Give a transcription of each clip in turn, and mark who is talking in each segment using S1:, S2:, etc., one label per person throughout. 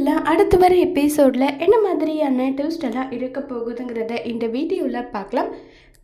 S1: சீரியலில் அடுத்து வர எபிசோடில் என்ன மாதிரியான ட்விஸ்ட் எல்லாம் இருக்க போகுதுங்கிறத இந்த வீடியோவில் பார்க்கலாம்.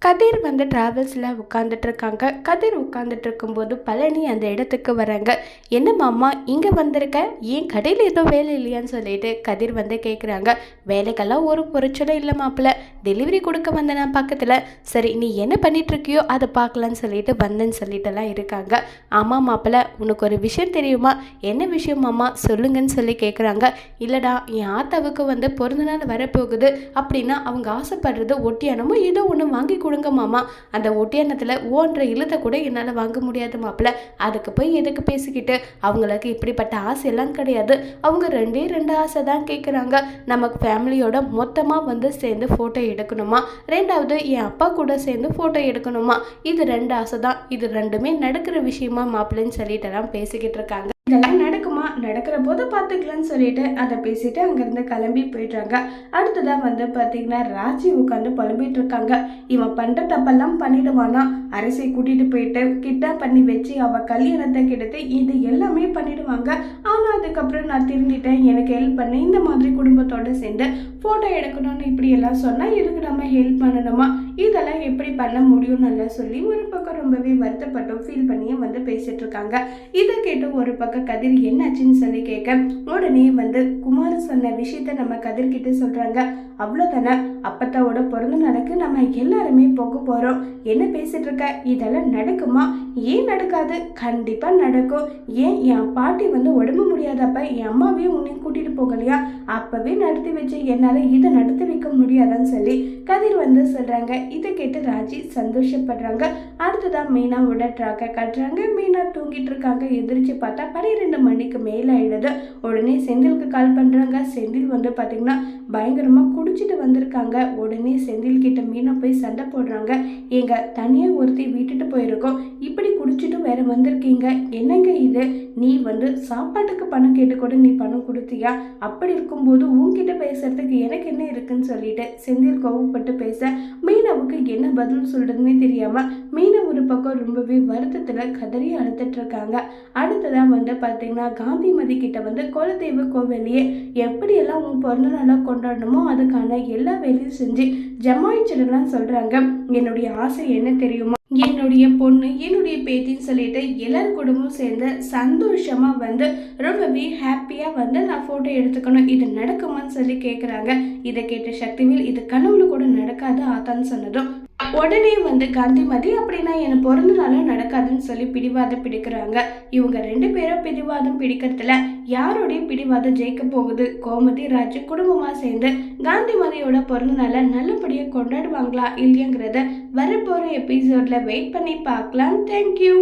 S1: கதிர் வந்து ட்ராவல்ஸில் உட்காந்துட்டு இருக்காங்க கதிர் உட்காந்துட்டு இருக்கும்போது பழனி அந்த இடத்துக்கு வராங்க. என்ன மாமா இங்கே வந்திருக்க? ஏன் கடையில் ஏதோ வேலை இல்லையான்னு சொல்லிட்டு கதிர் வந்து கேட்குறாங்க வேலைக்கெல்லாம் ஒரு குறைச்சலும் இல்லை மாப்பிள்ள டெலிவரி கொடுக்க வந்தேன் நான் பக்கத்தில். சரி நீ என்ன பண்ணிகிட்ருக்கியோ இருக்கியோ அதை பார்க்கலான்னு சொல்லிட்டு வந்தேன்னு சொல்லிட்டுலாம் இருக்காங்க. ஆமாம் மாப்பிள்ள உனக்கு ஒரு விஷயம் தெரியுமா? என்ன விஷயம் மாமா? சொல்லுங்கன்னு சொல்லி கேட்குறாங்க இல்லைடா என் ஆத்தாவுக்கு வந்து பிறந்த நாள் வரப்போகுது. அப்படின்னா அவங்க ஆசைப்படுறது ஒட்டியானமோ ஏதோ ஒன்று வாங்கி கொடுங்க மாமா. அந்த ஒட்டியானத்தில் ஓன்ற இழுத்தை கூட என்னால் வாங்க முடியாது மாப்பிள்ள அதுக்கு போய் எதுக்கு பேசிக்கிட்டு? அவங்களுக்கு இப்படிப்பட்ட ஆசையெல்லாம் கிடையாது. அவங்க ரெண்டே ரெண்டு ஆசை தான் கேட்குறாங்க நமக்கு ஃபேமிலியோட மொத்தமாக வந்து சேர்ந்து ஃபோட்டோ எடுக்கணுமா? ரெண்டாவது என் அப்பா கூட சேர்ந்து ஃபோட்டோ எடுக்கணுமா? இது ரெண்டு ஆசை தான் இது ரெண்டுமே நடக்கிற விஷயமா மாப்பிள்ளைன்னு சொல்லிட்டு பேசிக்கிட்டு இருக்காங்க. இதெல்லாம் நடக்குமா? நடக்கிற போது பார்த்துக்கலான்னு சொல்லிட்டு அதை பேசிட்டு அங்கேருந்து கிளம்பி போயிடுறாங்க. அடுத்ததாக வந்து பார்த்தீங்கன்னா ராஜி உட்காந்து புலம்பிட்டு இருக்காங்க இவன் பண்ணுற தப்பெல்லாம் பண்ணிடுவானா? அரசை கூட்டிகிட்டு போயிட்டு கிட்டா பண்ணி வச்சு அவள் கல்யாணத்தை கெடுத்து இது எல்லாமே பண்ணிடுவாங்க. ஆனால் அதுக்கப்புறம் நான் திருந்திட்டேன். எனக்கு ஹெல்ப் பண்ண. இந்த மாதிரி குடும்பத்தோடு சேர்ந்து ஃபோட்டோ எடுக்கணும்னு இப்படி எல்லாம் சொன்னால் இதுக்கு நம்ம ஹெல்ப் பண்ணணுமா? இதெல்லாம் எப்படி பண்ண முடியும்னு எல்லாம் சொல்லி ஒரு பக்கம் ரொம்பவே வருத்தப்பட்டும் ஃபீல் பண்ணியும் வந்து பேசிட்டு இருக்காங்க. இதை கேட்டு ஒரு பக்கம் கதிர் என்னாச்சுன்னு சொல்லி கேட்க உடனே வந்து குமார் சொன்ன விஷயத்த நம்ம கதிர்கிட்ட சொல்றாங்க. அவ்வளோதானே அப்பத்தாவோட பிறந்த நாளுக்கு நம்ம எல்லாருமே போக போறோம். என்ன பேசிட்டு இருக்க? இதெல்லாம் நடக்குமா? ஏன் நடக்காது? கண்டிப்பா நடக்கும். ஏன் என் பாட்டி வந்து உடம்பு முடியாதப்ப என் அம்மாவையும் உன்னையும் கூட்டிட்டு போகலையா? அப்பவே நடத்தி வச்சு என்னால இதை நடத்தி வைக்க முடியாதான்னு சொல்லி கதிர் வந்து சொல்றாங்க. இதை கேட்டு ராஜி சந்தோஷப்படுறாங்க. அடுத்ததான் மீனாவோட ட்ராக்கை கட்டுறாங்க. மீனா தூங்கிட்டு இருக்காங்க. எதிர்த்து பார்த்தா பன்னிரெண்டு மணிக்கு மேலே ஆயிடுது. உடனே செந்திலுக்கு கால் பண்ணுறாங்க செந்தில் வந்து பார்த்திங்கன்னா பயங்கரமாக குடிச்சிட்டு வந்திருக்காங்க. உடனே செந்தில் கிட்ட மீனா போய் சண்டை போடுறாங்க. எங்க தனியாக ஒருத்தி விட்டுட்டு போயிருக்கோம். இப்படி குடிச்சிட்டு வேற வந்திருக்கீங்க. என்னங்க இது? நீ வந்து சாப்பாட்டுக்கு பணம் கேட்டு கூட நீ பணம் கொடுத்தியா? அப்படி இருக்கும்போது உன்கிட்ட பேசுறதுக்கு எனக்கு என்ன இருக்குன்னு சொல்லிட்டு செந்தில் கோவப்பட்டு பேச மீனாவுக்கு என்ன பதில் சொல்றதுன்னே தெரியாம மீனா ஒரு பக்கம் ரொம்பவே வருத்தத்துல கதறி அழுத்துட்டு இருக்காங்க. அடுத்ததான் வந்து பார்த்தீங்கன்னா காந்திமதி கிட்ட வந்து குலதெய்வ கோவிலையே எப்படியெல்லாம் உன் பிறந்த நாளாக கொண்டாடணுமோ அதுக்கான எல்லா வேலையும் செஞ்சு ஜமாயிச்சிடலாம் சொல்கிறாங்க என்னுடைய ஆசை என்ன தெரியுமா? என்னுடைய பொண்ணு என்னுடைய பேத்தின்னு சொல்லிட்டு எல்லார் குடும்பமும் சேர்ந்து சந்தோஷமா வந்து ரொம்பவே ஹாப்பியா வந்து நான் போட்டோ எடுத்துக்கணும். இது நடக்குமான்னு சொல்லி கேட்குறாங்க இதை கேட்ட சக்திவேல் இது கனவுல கூட நடக்காது ஆத்தான்னு சொன்னதும் உடனே வந்து காந்திமதி அப்படின்னா என் பிறந்த நாளும் நடக்காதுன்னு சொல்லி பிடிவாதம் பிடிக்கிறாங்க. இவங்க ரெண்டு பேரும் பிடிவாதம் பிடிக்கிறதுல யாருடைய பிடிவாதம் ஜெயிக்க போகுது? கோமதி ராஜு குடும்பமாக சேர்ந்து காந்திமதியோட பிறந்த நாளை நல்லபடியாக கொண்டாடுவாங்களா இல்லையங்கிறத வரப்போகிற எபிசோடில் வெயிட் பண்ணி பார்க்கலாம் தேங்க்யூ